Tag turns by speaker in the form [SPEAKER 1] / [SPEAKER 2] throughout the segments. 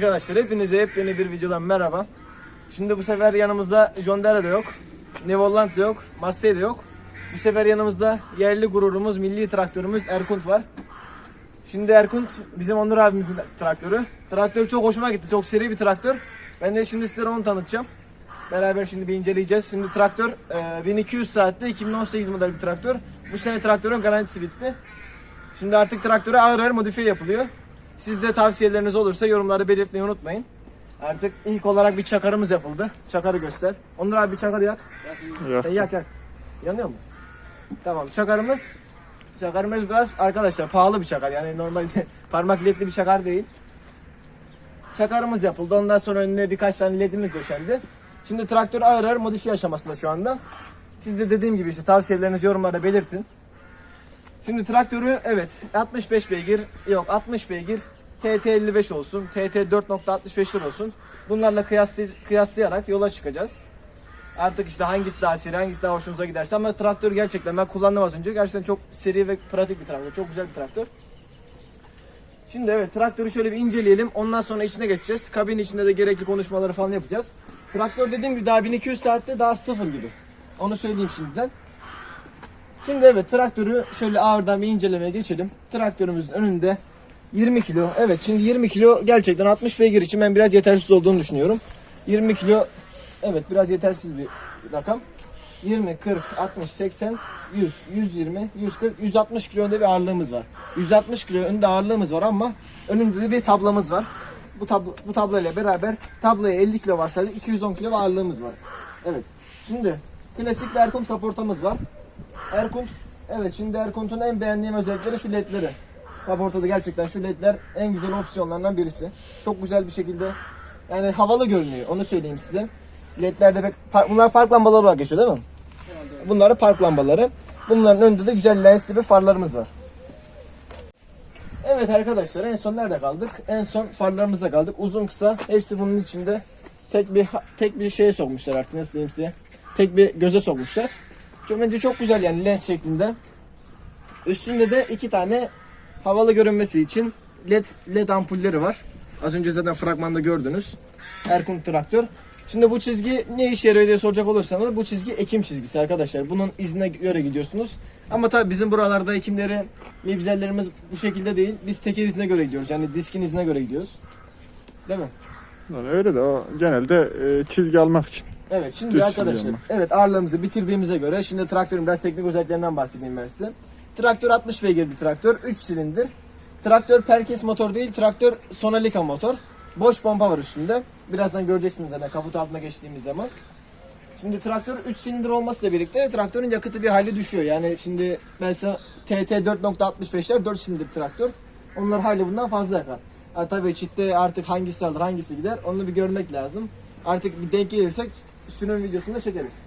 [SPEAKER 1] Arkadaşlar hepinize yepyeni bir videodan merhaba. Şimdi bu sefer yanımızda John Deere de yok. Nevoland da yok. Massey de yok. Bu sefer yanımızda yerli gururumuz, milli traktörümüz Erkunt var. Şimdi Erkunt bizim Onur abimizin traktörü. Traktör çok hoşuma gitti. Çok seri bir traktör. Ben de şimdi sizlere onu tanıtacağım. Beraber şimdi bir inceleyeceğiz. Şimdi traktör e, 1200 saatte 2018 model bir traktör. Bu sene traktörün garantisi bitti. Şimdi artık traktöre ağır ağır modifiye yapılıyor. Siz de tavsiyeleriniz olursa yorumlarda belirtmeyi unutmayın. Artık ilk olarak bir çakarımız yapıldı. Çakarı göster. Onur abi bir çakar yak.
[SPEAKER 2] Yok.
[SPEAKER 1] E, yak yak. Yanıyor mu? Tamam çakarımız çakarımız biraz arkadaşlar pahalı bir çakar. Yani normal parmak ledli bir çakar değil. Çakarımız yapıldı. Ondan sonra önüne birkaç tane ledimiz döşendi. Şimdi traktör ağır ağır modifiye aşamasında şu anda. Siz de dediğim gibi işte tavsiyelerinizi yorumlarda belirtin. Şimdi traktörü evet 65 beygir yok 60 beygir TT 55 olsun TT 4.65'ler olsun. Bunlarla kıyaslı, kıyaslayarak yola çıkacağız. Artık işte hangisi daha seri hangisi daha hoşunuza giderse ama traktör gerçekten ben kullandım az önce. Gerçekten çok seri ve pratik bir traktör. Çok güzel bir traktör. Şimdi evet traktörü şöyle bir inceleyelim. Ondan sonra içine geçeceğiz. Kabin içinde de gerekli konuşmaları falan yapacağız. Traktör dediğim gibi daha 1200 saatte daha sıfır gibi. Onu söyleyeyim şimdiden. Şimdi evet traktörü şöyle ağırdan bir incelemeye geçelim. Traktörümüzün önünde 20 kilo. Evet şimdi 20 kilo gerçekten 60 beygir için ben biraz yetersiz olduğunu düşünüyorum. 20 kilo evet biraz yetersiz bir rakam. 20, 40, 60, 80, 100, 120, 140, 160 kilo önünde bir ağırlığımız var. 160 kilo önünde ağırlığımız var ama önünde de bir tablamız var. Bu tablo, bu tabloyla beraber tabloya 50 kilo varsaydı 210 kilo ağırlığımız var. Evet. Şimdi klasik bir Erkunt kaportamız var. Erkunt evet şimdi Erkunt'un en beğendiğim özellikleri şu ledleri. Kaportada gerçekten şu ledler en güzel opsiyonlarından birisi. Çok güzel bir şekilde yani havalı görünüyor onu söyleyeyim size. Ledlerde pek par- bunlar park lambaları olarak geçiyor değil mi? Bunlar da park lambaları. Bunların önünde de güzel lensli bir farlarımız var. Evet arkadaşlar en son nerede kaldık? En son farlarımızda kaldık. Uzun kısa hepsi bunun içinde tek bir tek bir şeye sokmuşlar artık nasıl diyeyim size. Tek bir göze sokmuşlar. Bence çok güzel yani lens şeklinde. Üstünde de iki tane havalı görünmesi için led led ampulleri var. Az önce zaten fragmanda gördünüz. Erkun traktör. Şimdi bu çizgi ne işe yarıyor diye soracak olursanız bu çizgi ekim çizgisi arkadaşlar. Bunun izine göre gidiyorsunuz. Ama tabii bizim buralarda ekimleri, mibzellerimiz bu şekilde değil. Biz teker izine göre gidiyoruz. Yani diskin izine göre gidiyoruz. Değil mi?
[SPEAKER 2] Yani öyle de o genelde e, çizgi almak için.
[SPEAKER 1] Evet şimdi
[SPEAKER 2] Düz
[SPEAKER 1] arkadaşlar evet ağırlığımızı bitirdiğimize göre şimdi traktörün biraz teknik özelliklerinden bahsedeyim ben size. Traktör 60 beygir bir traktör 3 silindir. Traktör perkes motor değil traktör Sonalika motor. Boş pompa var üstünde. Birazdan göreceksiniz zaten kaput altına geçtiğimiz zaman. Şimdi traktör 3 silindir olmasıyla birlikte traktörün yakıtı bir hayli düşüyor. Yani şimdi mesela TT 4.65'ler 4 silindir traktör. Onlar hayli bundan fazla yakar. Ha, tabii çitte artık hangisi alır hangisi gider onu bir görmek lazım. Artık bir denk gelirsek sürüm videosunu da çekeriz.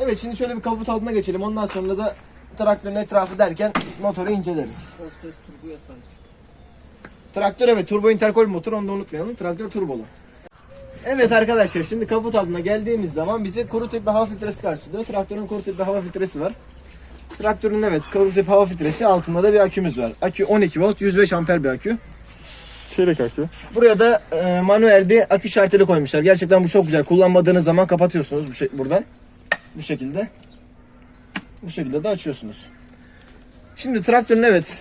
[SPEAKER 1] Evet şimdi şöyle bir kaput altına geçelim. Ondan sonra da traktörün etrafı derken motoru inceleriz.
[SPEAKER 3] Hostes turboya sahip.
[SPEAKER 1] Traktör evet turbo interkol motor onu da unutmayalım. Traktör turbolu. Evet arkadaşlar şimdi kaput altına geldiğimiz zaman bizi kuru tip bir hava filtresi karşılıyor. Traktörün kuru tip bir hava filtresi var. Traktörün evet kuru tip hava filtresi altında da bir akümüz var. Akü 12 volt 105 amper bir akü.
[SPEAKER 2] Çelik akü.
[SPEAKER 1] Buraya da e, manuel bir akü şarteli koymuşlar. Gerçekten bu çok güzel. Kullanmadığınız zaman kapatıyorsunuz bu şey, buradan. Bu şekilde. Bu şekilde de açıyorsunuz. Şimdi traktörün evet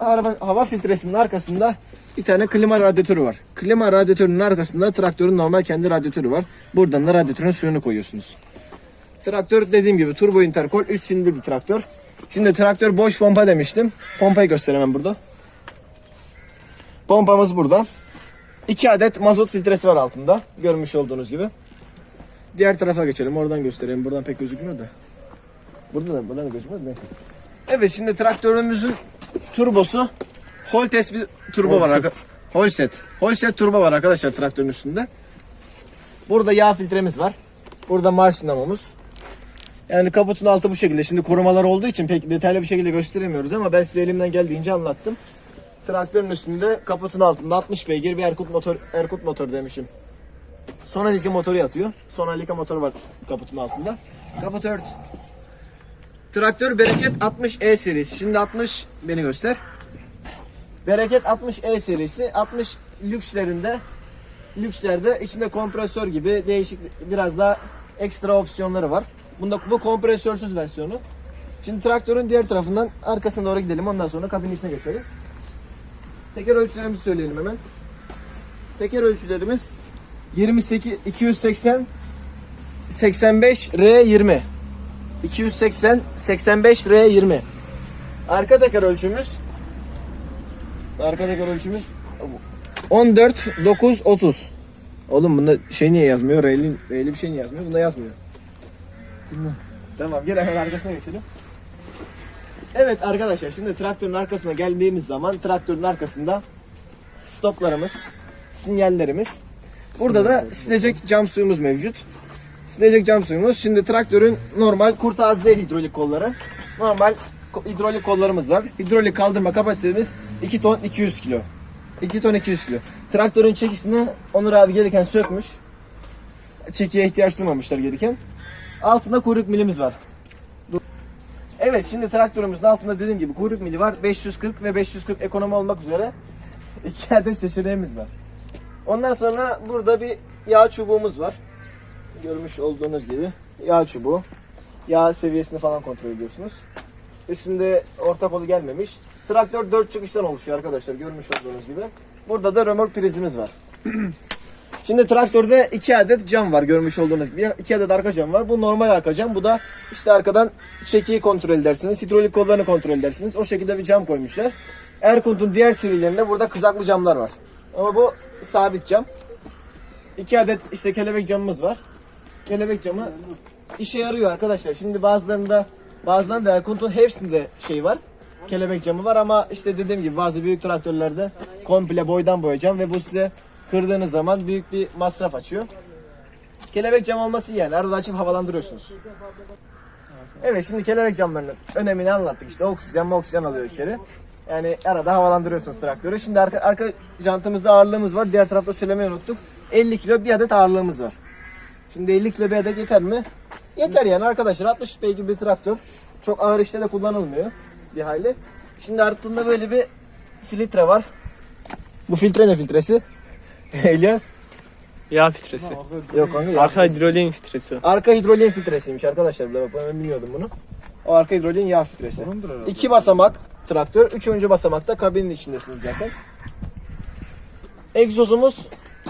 [SPEAKER 1] araba, hava filtresinin arkasında bir tane klima radyatörü var. Klima radyatörünün arkasında traktörün normal kendi radyatörü var. Buradan da radyatörün suyunu koyuyorsunuz. Traktör dediğim gibi turbo interkol 3 silindir bir traktör. Şimdi traktör boş pompa demiştim. Pompayı gösteremem burada. Pompamız burada. 2 adet mazot filtresi var altında. Görmüş olduğunuz gibi. Diğer tarafa geçelim. Oradan göstereyim. Buradan pek gözükmüyor da. Burada da buradan da gözükmüyor da neyse. Evet şimdi traktörümüzün turbosu Holtes bir turbo var arkadaşlar. Holset. Holset turbo var arkadaşlar traktörün üstünde. Burada yağ filtremiz var. Burada marş dinamomuz. Yani kaputun altı bu şekilde. Şimdi korumalar olduğu için pek detaylı bir şekilde gösteremiyoruz ama ben size elimden geldiğince anlattım. Traktörün üstünde kaputun altında 60 beygir bir Erkut motor Erkut motor demişim. Sonalika motoru yatıyor. Sonalika motoru var kaputun altında. Kaput ört. Traktör Bereket 60E serisi. Şimdi 60 beni göster. Bereket 60E serisi. 60 lükslerinde lükslerde içinde kompresör gibi değişik biraz daha ekstra opsiyonları var. Bunda bu kompresörsüz versiyonu. Şimdi traktörün diğer tarafından arkasına doğru gidelim. Ondan sonra kabin içine geçeriz. Teker ölçülerimizi söyleyelim hemen. Teker ölçülerimiz 28 280 85 R20. 280 85 R20. Arka teker ölçümüz Arka teker ölçümüz 14 9 30. Oğlum bunda şey niye yazmıyor? R'li, R'li bir şey niye yazmıyor? Bunda yazmıyor. Tamam gel hemen arkasına geçelim. Evet arkadaşlar şimdi traktörün arkasına geldiğimiz zaman traktörün arkasında stoplarımız, sinyallerimiz. Burada da silecek cam suyumuz mevcut. Silecek cam suyumuz. Şimdi traktörün normal kurtaz değil hidrolik kolları. Normal hidrolik kollarımız var. Hidrolik kaldırma kapasitemiz 2 ton 200 kilo. 2 ton 200 kilo. Traktörün çekisini Onur abi gelirken sökmüş. Çekiye ihtiyaç duymamışlar gelirken. Altında kuyruk milimiz var. Evet şimdi traktörümüzün altında dediğim gibi kuyruk mili var. 540 ve 540 ekonomi olmak üzere iki adet seçeneğimiz var. Ondan sonra burada bir yağ çubuğumuz var. Görmüş olduğunuz gibi yağ çubuğu. Yağ seviyesini falan kontrol ediyorsunuz. Üstünde orta kolu gelmemiş. Traktör 4 çıkıştan oluşuyor arkadaşlar görmüş olduğunuz gibi. Burada da römork prizimiz var. Şimdi traktörde iki adet cam var görmüş olduğunuz gibi. iki adet arka cam var. Bu normal arka cam. Bu da işte arkadan çekiyi kontrol edersiniz. Hidrolik kollarını kontrol edersiniz. O şekilde bir cam koymuşlar. Erkunt'un diğer serilerinde burada kızaklı camlar var. Ama bu sabit cam. İki adet işte kelebek camımız var. Kelebek camı işe yarıyor arkadaşlar. Şimdi bazılarında bazılarında Erkunt'un hepsinde şey var. Kelebek camı var ama işte dediğim gibi bazı büyük traktörlerde komple boydan boya cam ve bu size kırdığınız zaman büyük bir masraf açıyor. Kelebek cam olması iyi yani. Arada açıp havalandırıyorsunuz. Evet şimdi kelebek camlarının önemini anlattık. İşte oksijen oksijen alıyor içeri. Yani arada havalandırıyorsunuz traktörü. Şimdi arka, arka jantımızda ağırlığımız var. Diğer tarafta söylemeyi unuttuk. 50 kilo bir adet ağırlığımız var. Şimdi 50 kilo bir adet yeter mi? Yeter yani arkadaşlar. 60 beygir bir traktör. Çok ağır işte de kullanılmıyor bir hayli. Şimdi altında böyle bir filtre var. Bu filtre ne filtresi? Elias?
[SPEAKER 3] Yağ filtresi.
[SPEAKER 1] Yok kanka. yağ
[SPEAKER 3] Arka
[SPEAKER 1] filtresi.
[SPEAKER 3] hidroliğin filtresi.
[SPEAKER 1] Arka hidroliğin filtresiymiş arkadaşlar. Bak ben bilmiyordum bunu. O arka hidroliğin yağ filtresi. İki basamak traktör. Üçüncü basamakta kabinin içindesiniz zaten. Egzozumuz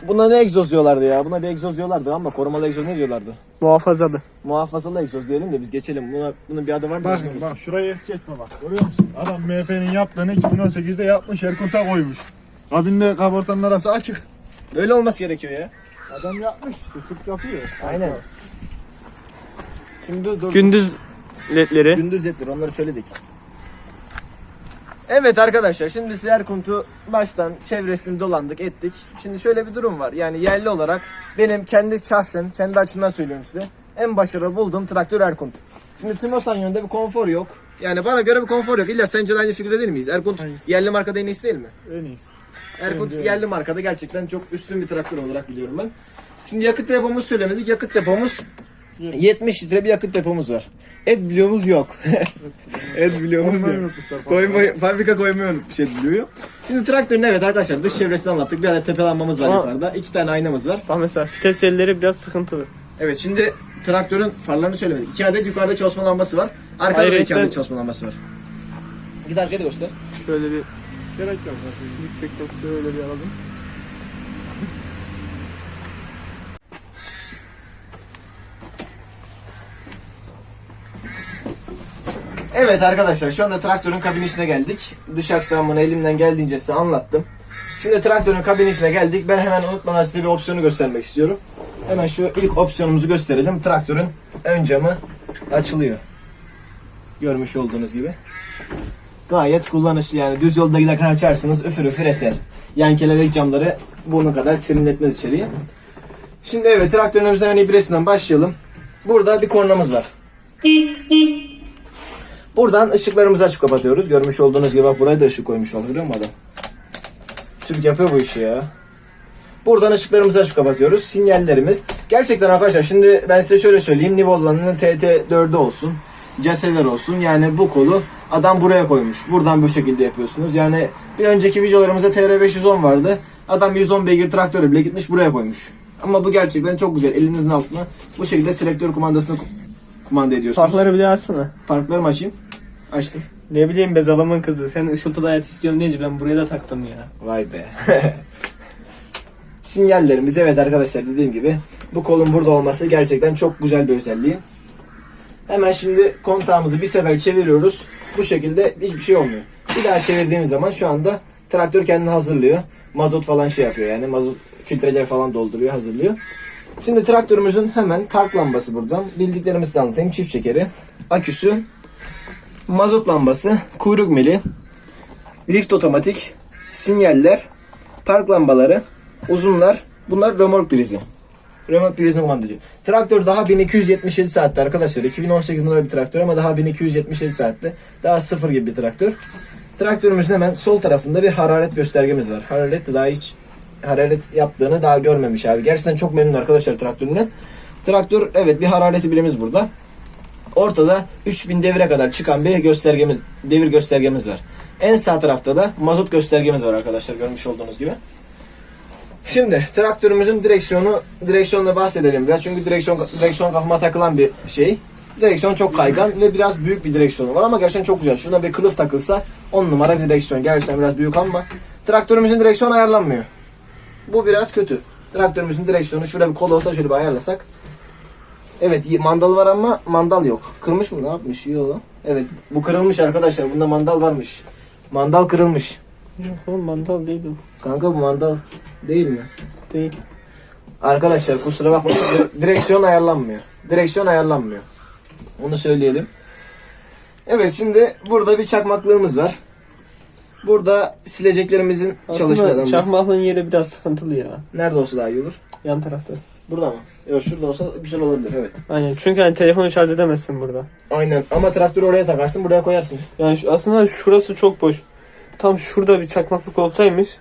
[SPEAKER 1] Buna ne egzoz diyorlardı ya? Buna bir egzoz diyorlardı ama korumalı egzoz ne diyorlardı?
[SPEAKER 3] Muhafazalı.
[SPEAKER 1] Muhafazalı egzoz diyelim de biz geçelim. Buna, bunun bir adı var mı?
[SPEAKER 2] Bak bak şurayı es geçme bak. Görüyor musun? Adam MF'nin yaptığını 2018'de yapmış Erkunt'a koymuş. Kabinde kaportanın arası açık.
[SPEAKER 1] Böyle olması gerekiyor ya.
[SPEAKER 2] Adam yapmış işte Türk yapıyor.
[SPEAKER 1] Aynen. Şimdi dur.
[SPEAKER 3] Gündüz ledleri.
[SPEAKER 1] Gündüz yettir onları söyledik. Evet arkadaşlar şimdi size Erkunt'u baştan çevresini dolandık ettik. Şimdi şöyle bir durum var. Yani yerli olarak benim kendi şahsen kendi açımdan söylüyorum size. En başarılı bulduğum traktör Erkunt. Şimdi Timosan yönünde bir konfor yok. Yani bana göre bir konfor yok. İlla sence de aynı fikirde değil miyiz? Erkunt yerli markada en iyisi değil mi?
[SPEAKER 2] En iyisi. Bence-
[SPEAKER 1] yerli markada gerçekten çok üstün bir traktör olarak biliyorum ben. Şimdi yakıt depomuz söylemedik. Yakıt depomuz 70 litre bir yakıt depomuz var. Et biliyorumuz yok. Et biliyorumuz
[SPEAKER 2] Koymayı
[SPEAKER 1] yok. Koymayı, fabrika koymayı unutmuş et biliyor. Şimdi traktörün evet arkadaşlar dış çevresini anlattık. Bir adet tepelanmamız var
[SPEAKER 3] Ama-
[SPEAKER 1] yukarıda. iki tane aynamız var.
[SPEAKER 3] Bak mesela vites elleri biraz sıkıntılı.
[SPEAKER 1] Evet şimdi traktörün farlarını söylemedik. İki adet yukarıda çalışma lambası var. Arkada da iki adet çalışma lambası var. Git arkaya da göster.
[SPEAKER 3] Şöyle bir
[SPEAKER 2] Gerek yok.
[SPEAKER 3] yüksekten şöyle bir alalım.
[SPEAKER 1] Evet arkadaşlar şu anda traktörün kabin içine geldik. Dış aksamını elimden geldiğince size anlattım. Şimdi traktörün kabin içine geldik. Ben hemen unutmadan size bir opsiyonu göstermek istiyorum. Hemen şu ilk opsiyonumuzu gösterelim. Traktörün ön camı açılıyor. Görmüş olduğunuz gibi. Gayet kullanışlı yani. Düz yolda giderken açarsınız üfür üfür eser. Yan camları bunu kadar serinletmez içeriye. Şimdi evet traktörün önümüzden hemen ibresinden başlayalım. Burada bir kornamız var. Buradan ışıklarımızı açıp kapatıyoruz. Görmüş olduğunuz gibi bak buraya da ışık koymuş bak görüyor musun adam? Türk yapıyor bu işi ya. Buradan ışıklarımızı açıp kapatıyoruz. Sinyallerimiz. Gerçekten arkadaşlar şimdi ben size şöyle söyleyeyim. Nivola'nın TT4'ü olsun. Caseler olsun. Yani bu kolu adam buraya koymuş. Buradan bu şekilde yapıyorsunuz. Yani bir önceki videolarımızda TR510 vardı. Adam 110 beygir traktörü bile gitmiş buraya koymuş. Ama bu gerçekten çok güzel. Elinizin altına bu şekilde selektör kumandasını ku- kumanda ediyorsunuz.
[SPEAKER 3] Parkları bir daha açsana.
[SPEAKER 1] Parkları mı açayım? Açtım.
[SPEAKER 3] Ne bileyim be zalamın kızı. Sen ışıltılı hayat istiyorum deyince ben buraya da taktım ya.
[SPEAKER 1] Vay be. Sinyallerimiz evet arkadaşlar dediğim gibi bu kolun burada olması gerçekten çok güzel bir özelliği. Hemen şimdi kontağımızı bir sefer çeviriyoruz. Bu şekilde hiçbir şey olmuyor. Bir daha çevirdiğimiz zaman şu anda traktör kendini hazırlıyor. Mazot falan şey yapıyor yani mazot filtreler falan dolduruyor hazırlıyor. Şimdi traktörümüzün hemen park lambası buradan. Bildiklerimizi anlatayım. Çift çekeri, aküsü, mazot lambası, kuyruk mili, lift otomatik, sinyaller, park lambaları, uzunlar. Bunlar römork prizi. Römork prizini kumanda ediyor. Traktör daha 1277 saatte arkadaşlar. 2018 model bir traktör ama daha 1277 saatte. Daha sıfır gibi bir traktör. Traktörümüzün hemen sol tarafında bir hararet göstergemiz var. Hararet de daha hiç hararet yaptığını daha görmemiş abi. Gerçekten çok memnun arkadaşlar traktöründen. Traktör evet bir harareti bilimiz burada. Ortada 3000 devire kadar çıkan bir göstergemiz, devir göstergemiz var. En sağ tarafta da mazot göstergemiz var arkadaşlar görmüş olduğunuz gibi. Şimdi traktörümüzün direksiyonu direksiyonla bahsedelim biraz çünkü direksiyon direksiyon kafama takılan bir şey. Direksiyon çok kaygan ve biraz büyük bir direksiyonu var ama gerçekten çok güzel. Şuna bir kılıf takılsa 10 numara bir direksiyon. Gerçekten biraz büyük ama traktörümüzün direksiyonu ayarlanmıyor. Bu biraz kötü. Traktörümüzün direksiyonu şurada bir kol olsa şöyle bir ayarlasak. Evet mandal var ama mandal yok. Kırmış mı ne yapmış? Yok. Evet bu kırılmış arkadaşlar. Bunda mandal varmış. Mandal kırılmış.
[SPEAKER 3] Yok oğlum mandal değil o.
[SPEAKER 1] Kanka bu mandal değil mi?
[SPEAKER 3] Değil.
[SPEAKER 1] Arkadaşlar kusura bakmayın dire- direksiyon ayarlanmıyor. Direksiyon ayarlanmıyor. Onu söyleyelim. Evet şimdi burada bir çakmaklığımız var. Burada sileceklerimizin çalışmadan
[SPEAKER 3] Aslında çakmaklığın yeri biraz sıkıntılı ya.
[SPEAKER 1] nerede olsa daha iyi olur.
[SPEAKER 3] Yan tarafta.
[SPEAKER 1] Burada mı? Yok şurada olsa güzel olabilir evet.
[SPEAKER 3] Aynen çünkü hani telefonu şarj edemezsin burada.
[SPEAKER 1] Aynen ama traktörü oraya takarsın buraya koyarsın.
[SPEAKER 3] Yani şu, aslında şurası çok boş. Tam şurada bir çakmaklık olsaymış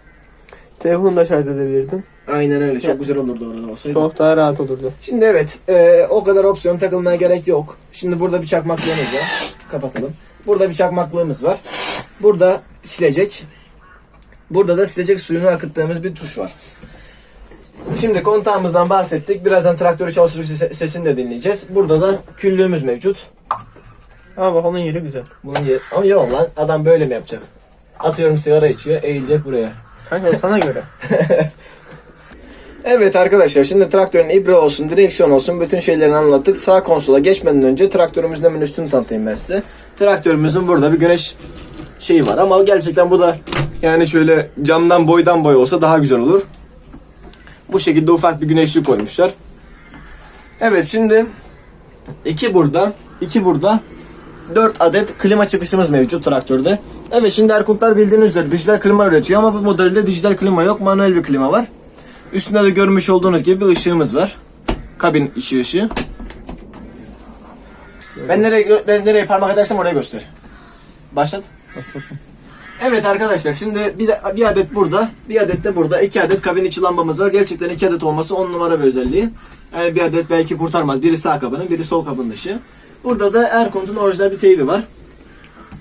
[SPEAKER 3] telefonu da şarj edebilirdin.
[SPEAKER 1] Aynen öyle çok
[SPEAKER 3] Ya.
[SPEAKER 1] güzel olurdu orada olsaydı.
[SPEAKER 3] Çok daha rahat olurdu.
[SPEAKER 1] Şimdi evet e, o kadar opsiyon takılmaya gerek yok. Şimdi burada bir çakmaklığımız var. Kapatalım. Burada bir çakmaklığımız var. Burada silecek. Burada da silecek suyunu akıttığımız bir tuş var. Şimdi kontağımızdan bahsettik. Birazdan traktörü çalıştırıp ses- sesini de dinleyeceğiz. Burada da küllüğümüz mevcut.
[SPEAKER 3] Ama bak onun yeri güzel.
[SPEAKER 1] Bunun yeri... Ama yok lan adam böyle mi yapacak? Atıyorum sigara içiyor eğilecek buraya.
[SPEAKER 3] Kanka sana göre.
[SPEAKER 1] Evet arkadaşlar şimdi traktörün ibre olsun, direksiyon olsun bütün şeylerini anlattık. Sağ konsola geçmeden önce traktörümüzün hemen üstünü tanıtayım ben size. Traktörümüzün burada bir güneş şeyi var ama gerçekten bu da yani şöyle camdan boydan boy olsa daha güzel olur. Bu şekilde ufak bir güneşlik koymuşlar. Evet şimdi iki burada, iki burada. 4 adet klima çıkışımız mevcut traktörde. Evet şimdi Erkutlar bildiğiniz üzere dijital klima üretiyor ama bu modelde dijital klima yok. Manuel bir klima var. Üstünde de görmüş olduğunuz gibi bir ışığımız var. Kabin ışığı ışığı. Ben nereye ben nereye parmak edersem oraya göster. Başlat. Evet arkadaşlar şimdi bir, de, bir adet burada, bir adet de burada. iki adet kabin içi lambamız var. Gerçekten iki adet olması on numara bir özelliği. Yani bir adet belki kurtarmaz. Biri sağ kabının, biri sol kabının ışığı. Burada da Erkont'un orijinal bir teybi var.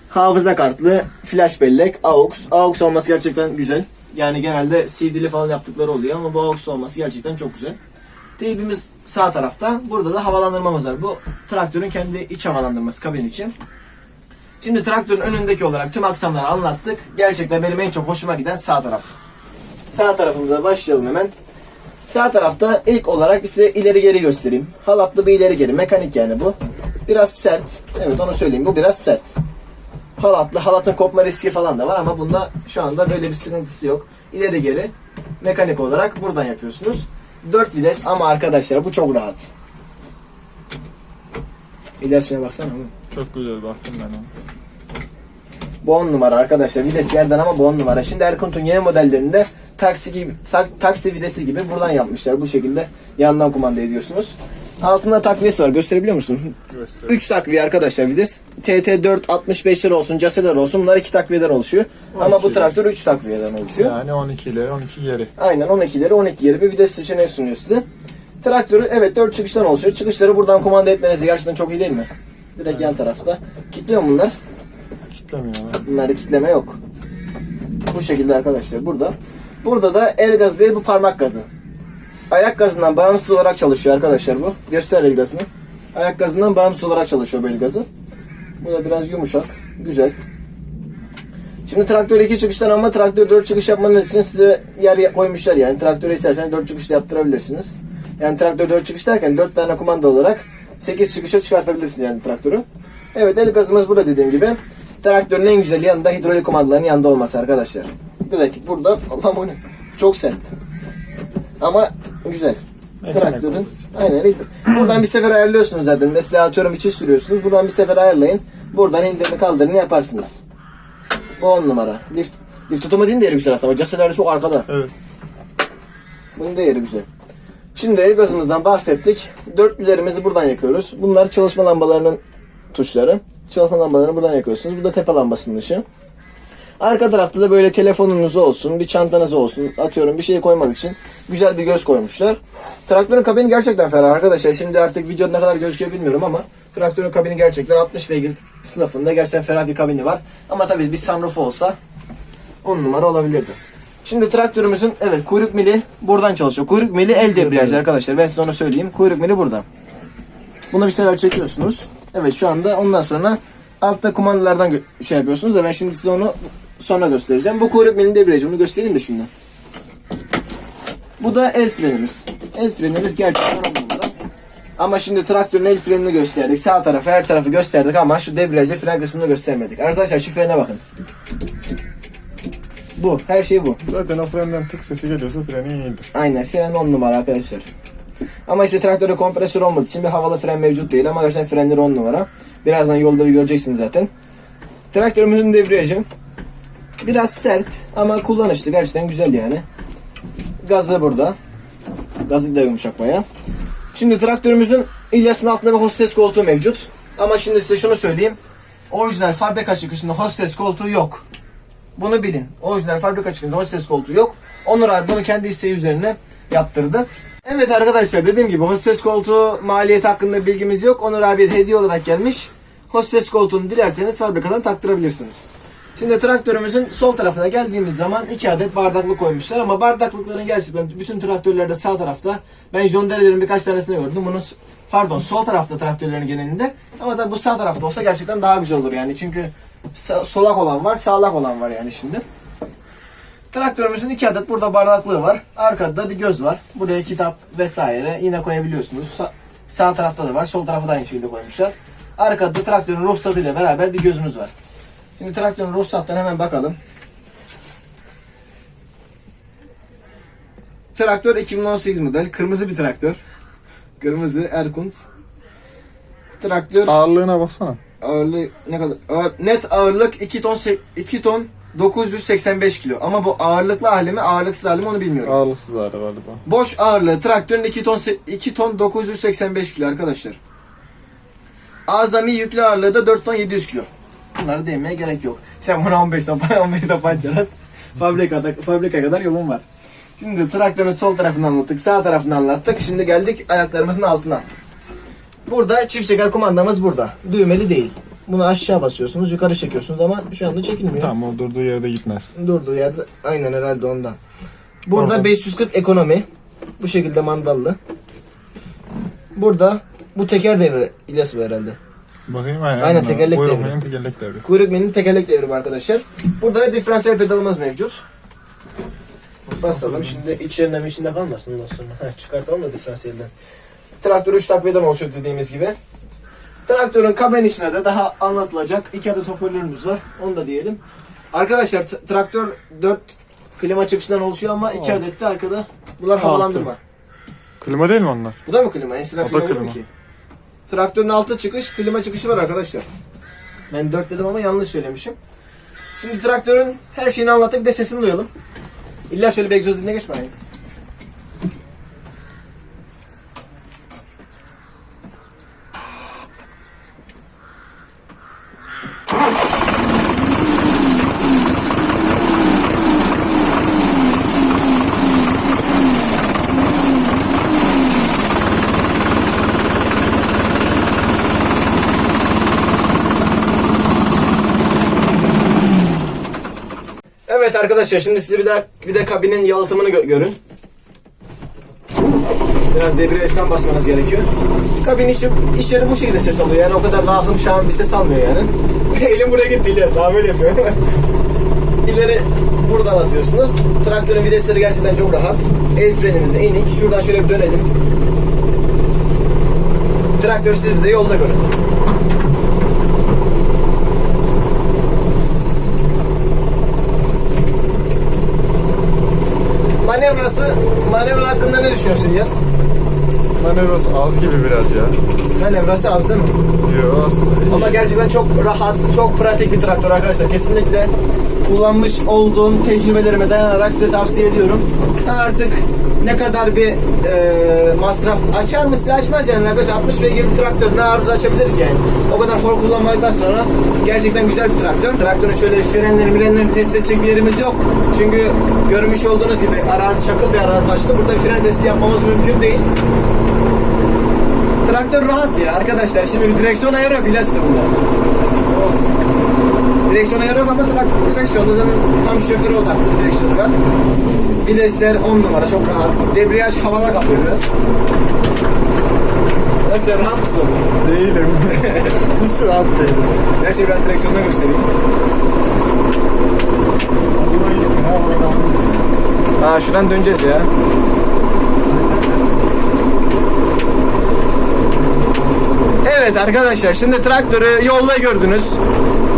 [SPEAKER 1] Hafıza kartlı, flash bellek, AUX. AUX olması gerçekten güzel. Yani genelde CD'li falan yaptıkları oluyor ama bu AUX olması gerçekten çok güzel. Teybimiz sağ tarafta. Burada da havalandırmamız var. Bu traktörün kendi iç havalandırması kabin için. Şimdi traktörün önündeki olarak tüm aksamları anlattık. Gerçekten benim en çok hoşuma giden sağ taraf. Sağ tarafımıza başlayalım hemen. Sağ tarafta ilk olarak size ileri geri göstereyim. Halatlı bir ileri geri. Mekanik yani bu. Biraz sert. Evet onu söyleyeyim. Bu biraz sert. Halatlı. Halatın kopma riski falan da var ama bunda şu anda böyle bir sıkıntısı yok. İleri geri mekanik olarak buradan yapıyorsunuz. 4 vites ama arkadaşlar bu çok rahat. Vidasyona baksana.
[SPEAKER 2] Çok güzel baktım ben ona.
[SPEAKER 1] Bu 10 numara arkadaşlar. Vites yerden ama bu 10 numara. Şimdi Erkunt'un yeni modellerinde taksi gibi tak- taksi videsi gibi buradan yapmışlar. Bu şekilde yandan kumanda ediyorsunuz. Altında takviyesi var. Gösterebiliyor musun?
[SPEAKER 2] Göster.
[SPEAKER 1] 3 takviye arkadaşlar vites. TT4 65'ler olsun, caseler olsun. Bunlar 2 takviyeden oluşuyor. Ama bu
[SPEAKER 2] 12.
[SPEAKER 1] traktör 3 takviyeden oluşuyor.
[SPEAKER 2] Yani 12 ileri 12 geri.
[SPEAKER 1] Aynen 12'leri 12 yeri bir vites seçeneği sunuyor size. Traktörü evet 4 çıkıştan oluşuyor. Çıkışları buradan kumanda etmeniz gerçekten çok iyi değil mi? Direkt yan tarafta. Kilitliyor mu bunlar?
[SPEAKER 2] Kitlemiyor.
[SPEAKER 1] Bunlarda kitleme yok. Bu şekilde arkadaşlar burada. Burada da el gazı değil bu parmak gazı. Ayak gazından bağımsız olarak çalışıyor arkadaşlar bu. Göster el gazını. Ayak gazından bağımsız olarak çalışıyor bu el gazı. Bu da biraz yumuşak. Güzel. Şimdi traktör iki çıkıştan ama traktör dört çıkış yapmanız için size yer koymuşlar yani. Traktörü isterseniz dört çıkışta yaptırabilirsiniz. Yani traktör dört çıkış derken dört tane kumanda olarak 8 çıkışa çıkartabilirsiniz yani traktörü. Evet el gazımız burada dediğim gibi. Traktörün en güzel yanında hidrolik kumandaların yanında olması arkadaşlar. Direkt buradan Allah'ım o ne? Çok sert. Ama güzel. Traktörün aynen Buradan bir sefer ayarlıyorsunuz zaten. Mesela atıyorum içi sürüyorsunuz. Buradan bir sefer ayarlayın. Buradan indirini kaldırını yaparsınız. Bu on numara. Lift, lift otomatiğin de yeri güzel aslında. Caselerde çok arkada.
[SPEAKER 2] Evet.
[SPEAKER 1] Bunun da yeri güzel. Şimdi gazımızdan bahsettik. Dörtlülerimizi buradan yakıyoruz. Bunlar çalışma lambalarının tuşları. Çalışma lambalarını buradan yakıyorsunuz. Bu da tepe lambasının ışığı. Arka tarafta da böyle telefonunuz olsun, bir çantanız olsun, atıyorum bir şey koymak için güzel bir göz koymuşlar. Traktörün kabini gerçekten ferah arkadaşlar. Şimdi artık videoda ne kadar gözüküyor bilmiyorum ama traktörün kabini gerçekten 60 beygir sınıfında gerçekten ferah bir kabini var. Ama tabii bir sunroof olsa 10 numara olabilirdi. Şimdi traktörümüzün evet kuyruk mili buradan çalışıyor. Kuyruk mili el debriyajı arkadaşlar. Ben size onu söyleyeyim. Kuyruk mili burada. Bunu bir sefer çekiyorsunuz. Evet şu anda ondan sonra altta kumandalardan şey yapıyorsunuz da ben şimdi size onu sonra göstereceğim. Bu kuyruk milinin debriyajı. Bunu göstereyim de şimdi. Bu da el frenimiz. El frenimiz gerçekten on numara. Ama şimdi traktörün el frenini gösterdik. Sağ tarafı her tarafı gösterdik ama şu debriyajı fren kısmını göstermedik. Arkadaşlar şu frene bakın. Bu. Her şey bu.
[SPEAKER 2] Zaten o frenden tık sesi geliyorsa freni iyidir.
[SPEAKER 1] Aynen fren 10 numara arkadaşlar. Ama işte traktörde kompresör olmadığı için bir havalı fren mevcut değil ama gerçekten frenleri 10 numara. Birazdan yolda bir göreceksiniz zaten. Traktörümüzün debriyajı biraz sert ama kullanışlı gerçekten güzel yani. Gazı burada. Gazı da yumuşak baya. Şimdi traktörümüzün İlyas'ın altında bir hostes koltuğu mevcut. Ama şimdi size şunu söyleyeyim. Orijinal fabrika çıkışında hostes koltuğu yok. Bunu bilin. Orijinal fabrika çıkışında hostes koltuğu yok. Onur abi bunu kendi isteği üzerine yaptırdı. Evet arkadaşlar dediğim gibi hostes koltuğu maliyeti hakkında bilgimiz yok. Onur abi hediye olarak gelmiş. Hostes koltuğunu dilerseniz fabrikadan taktırabilirsiniz. Şimdi traktörümüzün sol tarafına geldiğimiz zaman iki adet bardaklık koymuşlar ama bardaklıkların gerçekten bütün traktörlerde sağ tarafta ben John Deere'lerin birkaç tanesini gördüm. Bunun pardon sol tarafta traktörlerin genelinde ama da bu sağ tarafta olsa gerçekten daha güzel olur yani çünkü solak olan var sağlak olan var yani şimdi. Traktörümüzün iki adet burada bardaklığı var. Arkada da bir göz var. Buraya kitap vesaire yine koyabiliyorsunuz. Sa- sağ tarafta da var. Sol tarafı da aynı şekilde koymuşlar. Arkada da traktörün ruhsatı ile beraber bir gözümüz var. Şimdi traktörün ruhsattan hemen bakalım. Traktör 2018 model. Kırmızı bir traktör. Kırmızı Erkunt. Traktör
[SPEAKER 2] Ağırlığına baksana.
[SPEAKER 1] ağırlığı ne kadar? Ağır- net ağırlık 2 ton se- 2 ton 985 kilo. Ama bu ağırlıklı hali mi ağırlıksız hali mi onu bilmiyorum.
[SPEAKER 2] Ağırlıksız ağrı galiba.
[SPEAKER 1] Boş ağırlığı traktörün 2 ton se- 2 ton 985 kilo arkadaşlar. Azami yüklü ağırlığı da 4 ton 700 kilo. Bunları demeye gerek yok. Sen buna 15 tapan 15 tapan çarat. Fabrikada fabrika kadar yolun var. Şimdi traktörün sol tarafını anlattık, sağ tarafını anlattık. Şimdi geldik ayaklarımızın altına. Burada çift çeker kumandamız burada. Düğmeli değil. Bunu aşağı basıyorsunuz, yukarı çekiyorsunuz ama şu anda çekilmiyor.
[SPEAKER 2] Tamam o durduğu yerde gitmez.
[SPEAKER 1] Durduğu yerde aynen herhalde ondan. Burada
[SPEAKER 2] Pardon.
[SPEAKER 1] 540 ekonomi. Bu şekilde mandallı. Burada bu teker devri İlyas bu herhalde.
[SPEAKER 2] Bakayım aynen.
[SPEAKER 1] Aynen, tekerlek devri.
[SPEAKER 2] benim tekerlek devri.
[SPEAKER 1] Kuyruk meninin tekerlek devri bu arkadaşlar. Burada da diferansiyel pedalımız mevcut. Basalım şimdi içerinde mi içinde kalmasın ondan sonra. Heh, çıkartalım da diferansiyelden. Traktör 3 takviyeden oluşuyor dediğimiz gibi. Traktörün kaben içine de daha anlatılacak iki adet hoparlörümüz var. Onu da diyelim. Arkadaşlar traktör 4 klima çıkışından oluşuyor ama iki adet de arkada. Bunlar havalandırma.
[SPEAKER 2] Klima değil mi onlar?
[SPEAKER 1] Bu da mı klima?
[SPEAKER 2] Da
[SPEAKER 1] klima
[SPEAKER 2] klima.
[SPEAKER 1] ki? Traktörün altı çıkış, klima çıkışı var arkadaşlar. Ben 4 dedim ama yanlış söylemişim. Şimdi traktörün her şeyini anlattık. De sesini duyalım. İlla şöyle bir egzoz diline geç arkadaşlar şimdi size bir daha bir de kabinin yalıtımını gö- görün. Biraz debriyajdan basmanız gerekiyor. Kabin içi, içeri bu şekilde ses alıyor yani o kadar da ahım şahım bir ses almıyor yani. Elim buraya gitti İlyas abi böyle yapıyor. İleri buradan atıyorsunuz. Traktörün vitesleri gerçekten çok rahat. El frenimiz de inik. Şuradan şöyle bir dönelim. Traktörü siz bir de yolda görün. Manevrası, manevra hakkında ne düşünüyorsun Yaz?
[SPEAKER 2] Manevrası az gibi biraz ya.
[SPEAKER 1] Manevrası az değil mi?
[SPEAKER 2] Yok aslında iyi.
[SPEAKER 1] Ama gerçekten çok rahat, çok pratik bir traktör arkadaşlar. Kesinlikle kullanmış olduğum tecrübelerime dayanarak size tavsiye ediyorum. Artık ne kadar bir e, masraf açar mı size açmaz yani arkadaşlar 60 beygir bir traktör ne arıza açabilir ki yani. O kadar hor kullanmadıktan sonra gerçekten güzel bir traktör. Traktörün şöyle frenleri mirenleri test edecek bir yerimiz yok. Çünkü görmüş olduğunuz gibi arazi çakıl bir arazi taşlı. Burada fren testi yapmamız mümkün değil. Traktör rahat ya arkadaşlar. Şimdi bir direksiyon ayarı yok da bunda. Olsun. Direksiyon ayarı yok ama trak- direksiyonda zaten tam şoföre odaklı bir direksiyon var. Vitesler 10 numara çok rahat. Debriyaj havada kapıyor biraz. Nasıl rahat mısın?
[SPEAKER 2] Değilim. Hiç rahat değilim.
[SPEAKER 1] Her şeyi ben direksiyonda göstereyim. Ha şuradan döneceğiz ya. Evet arkadaşlar şimdi traktörü yolda gördünüz.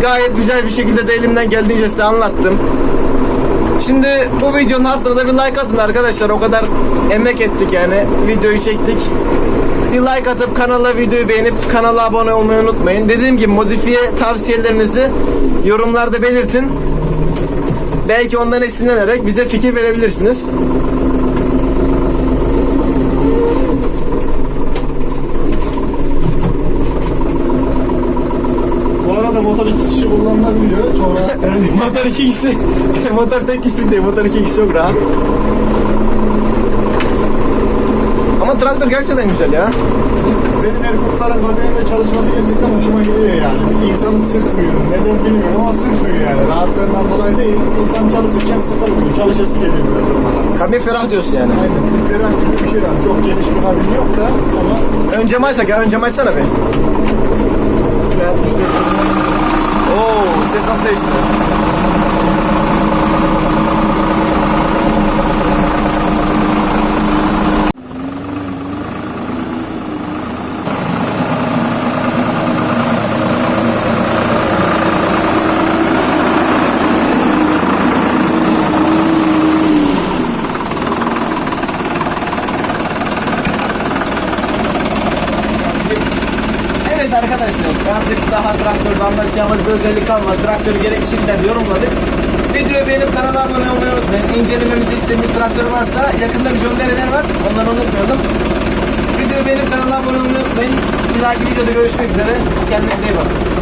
[SPEAKER 1] Gayet güzel bir şekilde de elimden geldiğince size anlattım. Şimdi bu videonun altına da bir like atın arkadaşlar. O kadar emek ettik yani. Videoyu çektik. Bir like atıp kanala videoyu beğenip kanala abone olmayı unutmayın. Dediğim gibi modifiye tavsiyelerinizi yorumlarda belirtin. Belki ondan esinlenerek bize fikir verebilirsiniz.
[SPEAKER 2] Bu arada motor iki kişi kullanılabiliyor. Çok rahat. Yani
[SPEAKER 1] motor iki kişi, motor tek kişi değil, motor iki kişi çok rahat. Ama traktör gerçekten güzel ya.
[SPEAKER 2] benim Erkutların kabininde çalışması gerçekten hoşuma gidiyor yani. İnsanı sıkmıyor. Neden bilmiyorum ama sıkmıyor yani. Rahatlığından dolayı değil. İnsan çalışırken sıkılmıyor. Çalışası geliyor biraz bana.
[SPEAKER 1] Kabin ferah diyorsun yani.
[SPEAKER 2] Aynen. Bir ferah gibi bir şey var. Çok geniş bir kabin yok da ama
[SPEAKER 1] Ön camı açsak ya, ön camı açsana be.
[SPEAKER 2] ve 64
[SPEAKER 1] Oo, ses nasıl değişti? Evet arkadaşlar artık daha traktörde anlatacağımız bir özellik kalmadı. Traktörü gerekli şekilde yorumladık. Videoyu beğenip kanala abone olmayı unutmayın. İncelememizi istediğiniz traktör varsa yakında bir jöndereler var. Onları unutmayalım. Videoyu beğenip kanala abone olmayı unutmayın. Bir dahaki videoda görüşmek üzere. Kendinize iyi bakın.